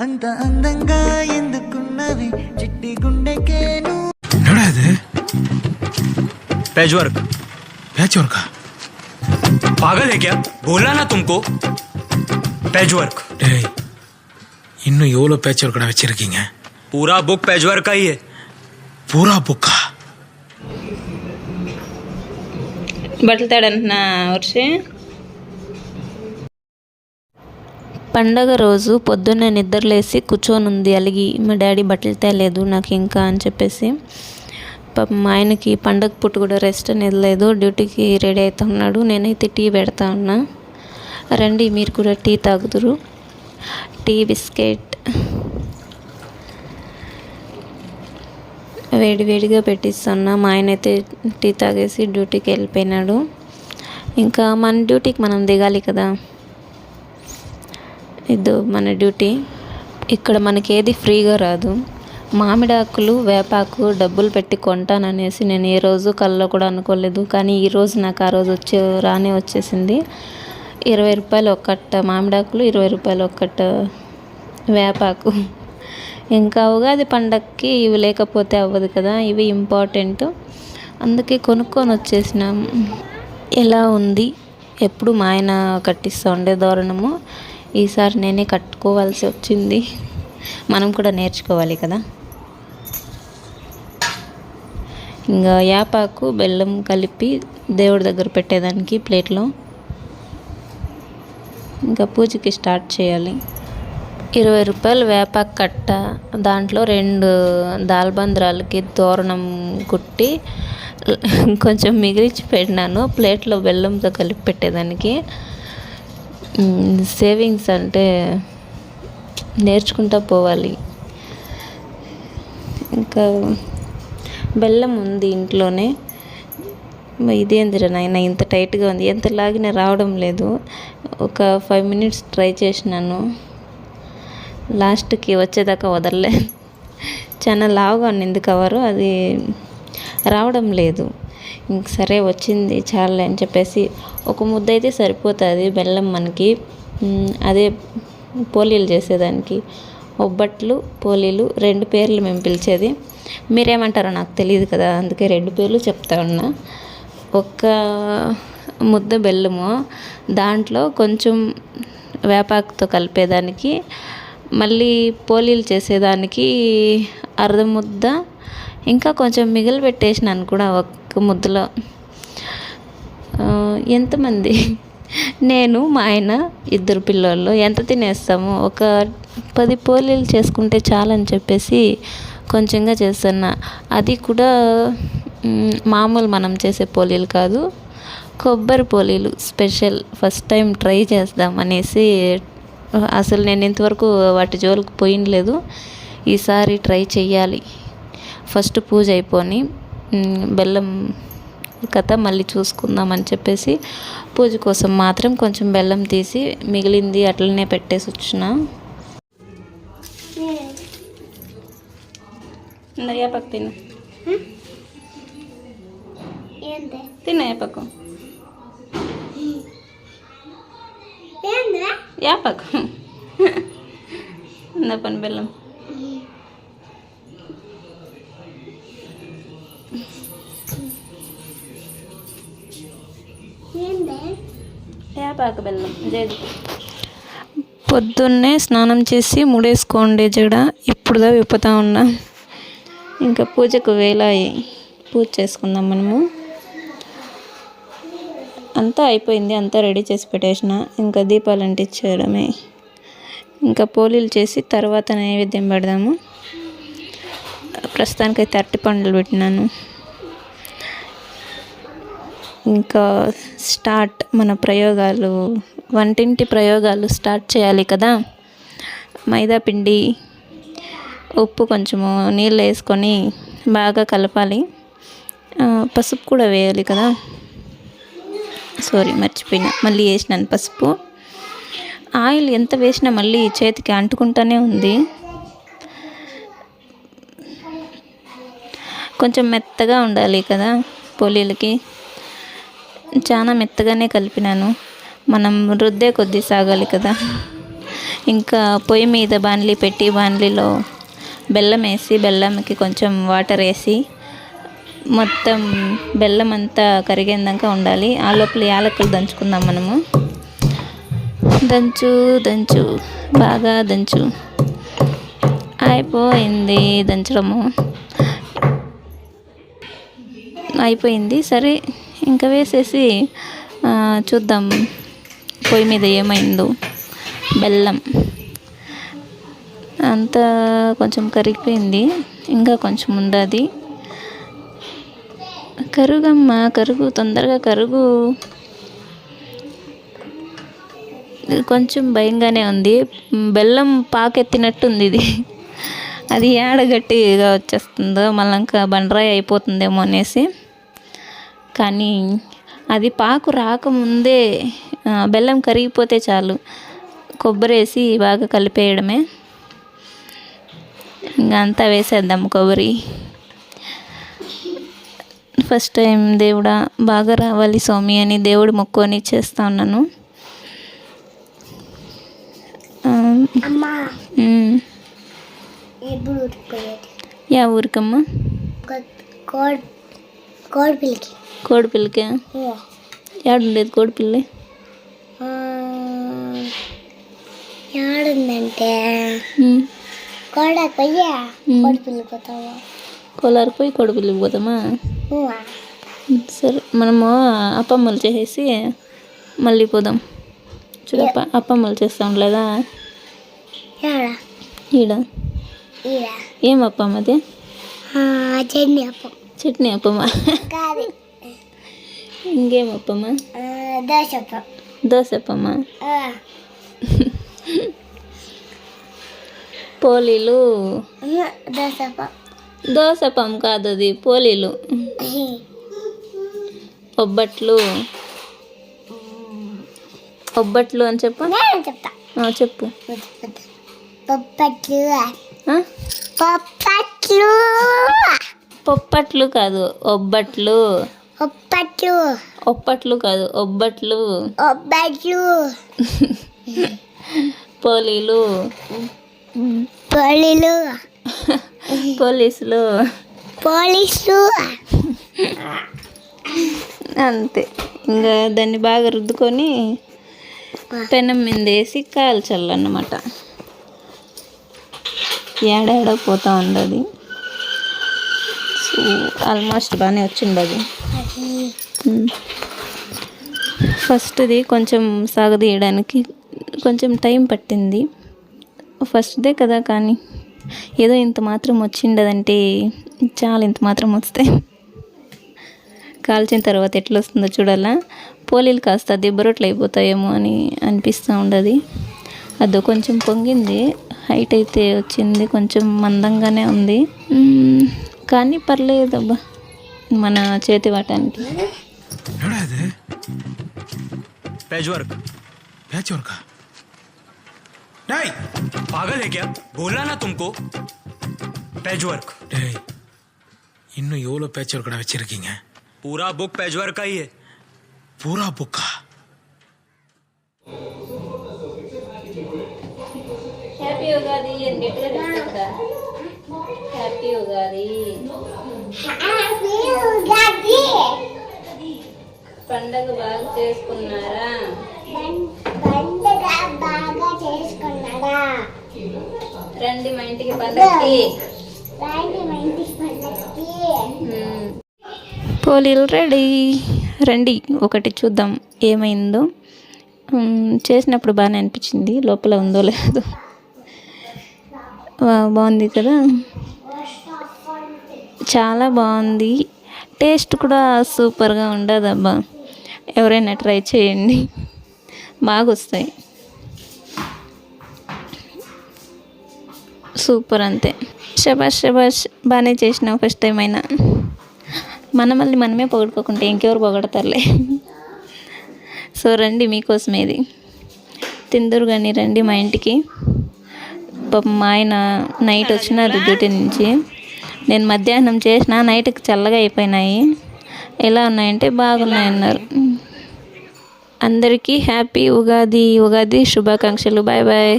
అంత అందంగా ఎందుకున్నవి చిట్టి గుండెకేను என்னடா இது पैच वर्क பேட்ச் ஒர்க்கா पागल है क्या बोला ना तुमको पैच वर्क டேய் இன்னும் எவ்வளோ பேட்ச் ஒர்க்கடா வச்சிருக்கீங்க पूरा बुक पैच वर्क का ही है பூரா புக்கா బట్టలు తేడంటున్నా పండగ రోజు పొద్దున్నే నిద్రలేసి కూర్చొని ఉంది అలిగి మా డాడీ బట్టలు తేలేదు నాకు ఇంకా అని చెప్పేసి పాపం మా ఆయనకి పండగ పుట్టు కూడా రెస్ట్ అనేది లేదు. డ్యూటీకి రెడీ అవుతున్నాడు నేనైతే టీ పెడతా ఉన్నా. రండి మీరు కూడా టీ తాగుదురు. టీ బిస్కెట్ వేడి వేడిగా పెట్టిస్తున్నా. మా ఆయన అయితే టీ తాగేసి డ్యూటీకి వెళ్ళిపోయినాడు. ఇంకా మన డ్యూటీకి మనం దిగాలి కదా. ఇదో మన డ్యూటీ. ఇక్కడ మనకి ఏది ఫ్రీగా రాదు. మామిడాకులు వేపాకు డబ్బులు పెట్టి కొంటాననేసి నేను ఏ రోజు కల్లో కూడా అనుకోలేదు. కానీ ఈరోజు నాకు ఆ రోజు వచ్చే రానే వచ్చేసింది. ఇరవై రూపాయలు ఒక్కట మామిడాకులు ఇరవై రూపాయలు ఒక్కట వేపాకు. ఇంకా ఉగాది పండక్కి ఇవి లేకపోతే అవ్వదు కదా ఇవి ఇంపార్టెంట్. అందుకే కొనుక్కొని వచ్చేసినాం. ఎలా ఉంది? ఎప్పుడు మా ఆయన కట్టిస్తూ ఉండే దోరణము. ఈసారి నేనే కట్టుకోవాల్సి వచ్చింది. మనం కూడా నేర్చుకోవాలి కదా. ఇంకా యాపాకు బెల్లం కలిపి దేవుడి దగ్గర పెట్టేదానికి ప్లేట్లో. ఇంకా పూజకి స్టార్ట్ చేయాలి. ఇరవై రూపాయలు వేపాకు కట్ట దాంట్లో రెండు దాల్బంద్రాలకి తోరణం కుట్టి కొంచెం మిగిలిచి పెట్టినాను. ప్లేట్లో బెల్లంతో కలిపి పెట్టేదానికి. సేవింగ్స్ అంటే నేర్చుకుంటూ పోవాలి. ఇంకా బెల్లం ఉంది ఇంట్లోనే. ఇదేందిరా నాయన ఇంత టైట్గా ఉంది. ఎంత లాగినా రావడం లేదు. ఒక ఫైవ్ మినిట్స్ ట్రై చేసినాను. లాస్ట్కి వచ్చేదాకా వదలలే. చాలా లావుగా ఉన్నింది కవరు. అది రావడం లేదు. ఇంక సరే వచ్చింది చాలే అని చెప్పేసి ఒక ముద్ద అయితే సరిపోతుంది బెల్లం మనకి. అదే పోలీలు చేసేదానికి. ఒబ్బట్లు పోలీలు రెండు పేర్లు మేము పిలిచేది. మీరేమంటారో నాకు తెలియదు కదా అందుకే రెండు పేర్లు చెప్తా ఉన్నా. ఒక్క ముద్ద బెల్లము దాంట్లో కొంచెం వేపాకుతో కలిపేదానికి మళ్ళీ పోలీలు చేసేదానికి అర్ధ ముద్ద ఇంకా కొంచెం మిగిలి పెట్టేసినాను కూడా ఒక్క ముద్దలో ఎంతమంది? నేను మా ఆయన ఇద్దరు పిల్లోళ్ళు. ఎంత తినేస్తాము? ఒక పది పోలీలు చేసుకుంటే చాలని చెప్పేసి కొంచెంగా చేస్తున్నా. అది కూడా మామూలు మనం చేసే పోలీలు కాదు. కొబ్బరి పోలీలు స్పెషల్. ఫస్ట్ టైం ట్రై చేద్దాం అనేసి అసలు నేను ఇంతవరకు వాటి జోలికి పోయినలేదు ఈసారి ట్రై చెయ్యాలి. ఫస్ట్ పూజ అయిపోని. బెల్లం కథ మళ్ళీ చూసుకుందాం అని చెప్పేసి పూజ కోసం మాత్రం కొంచెం బెల్లం తీసి మిగిలింది అట్లనే పెట్టేసి వచ్చిన. పక్క తిను. పక్క యాపకు నా పని బెల్లం. యాపాకు బెల్లం. జేది. పొద్దున్నే స్నానం చేసి ముడేసుకోండి జడ. ఇప్పుడుదా విప్పుతా ఉన్నా. ఇంకా పూజకు వేళ పూజ చేసుకుందాం మనము. అంతా అయిపోయింది. అంతా రెడీ చేసి పెట్టేసిన. ఇంకా దీపాలు అంటించడమే ఇంకా పోలీలు చేసి తర్వాత నైవేద్యం పెడదాము. ప్రస్తుతానికైతే అరటి పండ్లు పెట్టినాను. ఇంకా స్టార్ట్ మన ప్రయోగాలు వంటింటి ప్రయోగాలు స్టార్ట్ చేయాలి కదా. మైదా పిండి ఉప్పు కొంచెము నీళ్ళు వేసుకొని బాగా కలపాలి. పసుపు కూడా వేయాలి కదా. సారీ మర్చిపోయినా. మళ్ళీ వేసినాను పసుపు. ఆయిల్ ఎంత వేసినా మళ్ళీ చేతికి అంటుకుంటానే ఉంది. కొంచెం మెత్తగా ఉండాలి కదా పోలీలకి. చాలా మెత్తగానే కలిపినాను. మనం రుద్దే కొద్దీ సాగాలి కదా. ఇంకా పొయ్యి మీద బాణలి పెట్టి బాణలిలో బెల్లం వేసి బెల్లంకి కొంచెం వాటర్ వేసి మొత్తం బెల్లం అంతా కరిగేందాక ఉండాలి. ఆ లోపల యాలకులు దంచుకుందాం మనము. దంచు దంచు బాగా దంచు. అయిపోయింది దంచడము. అయిపోయింది సరే. ఇంకా వేసేసి చూద్దాం. పొయ్యి మీద ఏమైందో. బెల్లం. అంతా కొంచెం కరిగిపోయింది. ఇంకా కొంచెం ఉంది కరుగమ్మ కరుగు తొందరగా కరుగు. కొంచెం భయంగానే ఉంది. బెల్లం పాకెత్తినట్టుంది ఇది. అది ఏడగట్టిగా వచ్చేస్తుందో మళ్ళీ ఇంకా బండరాయి అయిపోతుందేమో అనేసి. కానీ అది పాకు రాకముందే బెల్లం కరిగిపోతే చాలు. కొబ్బరి వేసి బాగా కలిపేయడమే. ఇంకా అంతా వేసేద్దాం కొబ్బరి. ఫస్ట్ టైం దేవుడా బాగా రావాలి స్వామి అని దేవుడు మొక్కుని చేస్తా ఉన్నాను. యా ఊరికమ్మా. కోడి కోడి పిల్లకి? కోడి పిల్లకే ఏడుండేది కోడి పిల్ల? ఏడుందంటే ఉమ్. కోడ పోయా ఉమ్. కోడి పిల్లకి పోతావా? కోలారు పోయి పోతామా సరే మనము అప్పమ్మలు చేసేసి మళ్ళీ పోదాం. చూడప్ప అప్పమ్మలు చేస్తాం లేదా? ఈడ. ఏం అప్పమ్మ అది చట్నీ అప్పం. చట్నీ అప్పమ్మ? కాదు ఇంకేం అప్పమ్మ ఆ, దోశ అప్పం దోశ అప్పమ్మ ఆ, పోలీలు? ఉహు, దోశ అప్పం దోశ అప్పం కాదు అది పోలీలు. ఒబ్బట్లు. ఒబ్బట్లు అని చెప్పు. చెప్తా. చెప్పు. పప్పట్లు? పప్పట్లు పొప్పట్లు కాదు ఒబ్బట్లు. పప్పట్లు ఒప్పట్లు కాదు ఒబ్బట్లు. ఒబ్బట్లు. పోలీలు. పోలీలు. పోలీసులు. పోలీసు. అంతే. ఇంకా దాన్ని బాగా రుద్దుకొని పెనం మీద వేసి కాల్చాలన్నమాట ఏడాడ పోతా సో ఆల్మోస్ట్ బాగానే వచ్చింది అది ఫస్ట్ది కొంచెం సాగదీయడానికి కొంచెం టైం పట్టింది. ఫస్ట్దే కదా కానీ ఏదో ఇంత మాత్రం వచ్చిండదంటే చాలా ఇంత మాత్రం వస్తే కాల్చిన తర్వాత ఎట్లా వస్తుందో చూడాలా. పోలీలు కాస్త దెబ్బరొట్లు అయిపోతాయేమో అని అనిపిస్తూ ఉండదు. అదో కొంచెం పొంగింది. హైట్ అయితే వచ్చింది. కొంచెం మందంగానే ఉంది. కానీ పర్లేదు అబ్బా మన చేతి వాటానికి. ప్యాచ్ వర్క్ ప్యాచ్ వర్క్ పాగల్ హే క్యా బోల్నా నా తుమ్కో వర్క్ இன்னும் எவ்வளோ பேச்சு ஒர்க்கடா வச்சிருக்கீங்க? பூரா புக் பேஜ் ஒர்க்கா ஐயே பூரா புக்கா ஹாப்பி யுகாதி என் நெட்ல హ్యాపీ ఉగాది పండగ బాగా చేసుకున్నారా? పండుగ బాగా చేసుకున్నాడా రండి మా ఇంటికి పండగకి రాండి మా ఇంటికి పండగకి పోలీలు రెడీ. రండి ఒకటి చూద్దాం ఏమైందో. చేసినప్పుడు బాగానే అనిపించింది. లోపల ఉందో లేదో. బాగుంది కదా? చాలా బాగుంది. టేస్ట్ కూడా సూపర్గా ఉండదబ్బా. ఎవరైనా ట్రై చేయండి. బాగా వస్తాయి సూపర్ అంతే. శబాష్ శబాష్ బాగానే చేసినాం ఫస్ట్ టైం అయినా. మన మళ్ళీ మనమే పొగడుకోకుంటే ఇంకెవరు పొగడతారులే. సో రండి మీకోసమే ఇది తిందురు కానీ రండి మా ఇంటికి. పాపం మా ఆయన నైట్ వచ్చినారు డ్యూటీ నుంచి. నేను మధ్యాహ్నం చేసిన నైట్కి చల్లగా అయిపోయినాయి. ఎలా ఉన్నాయంటే బాగున్నాయి అన్నారు. అందరికీ హ్యాపీ ఉగాది ఉగాది శుభాకాంక్షలు. Bye bye.